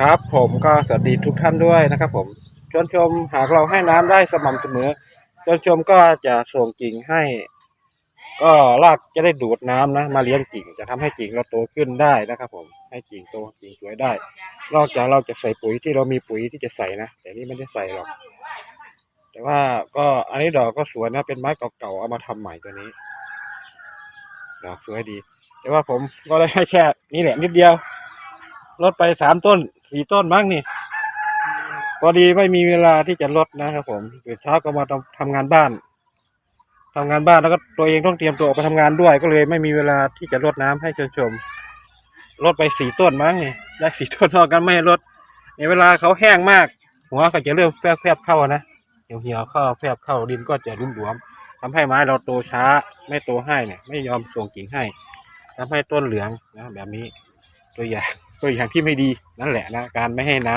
ครับผมก็สวัสดีทุกท่านด้วยนะครับ ผมชวนชมหากเราให้น้ำได้สม่ำเสมอชวนชมก็จะส่งกิ่งให้ ก็รากจะได้ดูดน้ำนะ มาเลี้ยงกิ่งจะทำให้กิ่งเราโตขึ้นได้นะครับ ผมให้กิ่งโตกิ่งสวยได้ นอกจากเราจะใส่ปุ๋ยที่เรามีปุ๋ยที่จะใส่นะแต่นี่ไม่ได้ใส่หรอก แต่ว่าก็อันนี้ดอกก็สวยนะ เป็นไม้เก่าๆเอามาทำใหม่ตัวนี้ดอกสวยดี แต่ว่าผมก็ได้ให้แค่นี้แหละนิดเดียว ลดไปสามต้นสี่ต้นมั้งนี่พอดีไม่มีเวลาที่จะลดนะครับผมตื่นเช้าก็มาทำทำงานบ้านทำงานบ้านแล้วก็ตัวเองต้องเตรียมตัวออกไปทำงานด้วย ก็เลยไม่มีเวลาที่จะลดน้ำให้ชมชมลดไปสี่ต้นมั้งนี่ได้สี่ต้นเท่ากันไม่ลดในเวลาเขาแห้งมาก หัวก็จะเริ่มแฟบแฟบๆเข้านะเหี่ยวเหี่ยวๆเข้าแฟบเข้าดินก็จะรุ่มหลวมทำให้ไม้เราโตช้า ไม่โตให้เนี่ย ไม่ยอมส่งกิ่งให้ทำให้ต้นเหลืองนะแบบนี้ตัวอย่าง ตัวอย่างที่ไม่ดีนั่นแหละนะการไม่ให้น้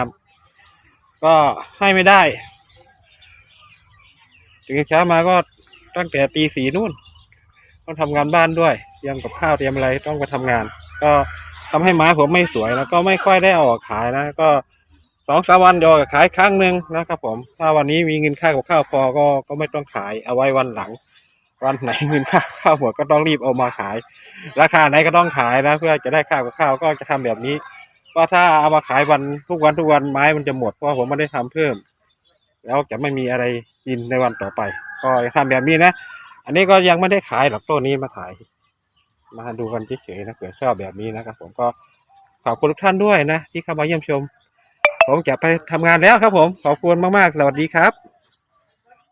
ำก็ให้ไม่ได้ตื่นเช้ามาก็ตั้งแต่ตีสี่นู่น ต้องทำงานบ้านด้วยเตรียมกับข้าวเตรียมอะไรต้องไปทำงาน ก็ทำให้ไม้ผมไม่สวยแล้วก็ไม่ค่อยได้ออกขายนะ ก็สองสามวันเดียวขายครั้งหนึ่งนะครับผม ถ้าวันนี้มีเงินค่ากับข้าวพอก็ก็ไม่ต้องขายเอาไว้วันหลัง วันไหนเงินค่าข้าวหมดก็ต้องรีบเอามาขาย ราคาไหนก็ต้องขายนะ เพื่อจะได้ข้าวกับข้าวก็จะทำแบบนี้ เพราะถ้าเอามาขายวันทุกวันทุกวันไม้มันจะหมดเพราะผมไม่ได้ทำเพิ่ม แล้วจะไม่มีอะไรกินในวันต่อไป ก็จะทำแบบนี้นะ อันนี้ก็ยังไม่ได้ขายหรอกต้นนี้มาขาย มาดูกันเฉยๆนะเผื่อชอบแบบนี้นะครับ ผมก็ขอบคุณทุกท่านด้วยนะ ที่เข้ามาเยี่ยมชม ผมจะไปทำงานแล้วครับผมขอบคุณมากๆสวัสดีครับ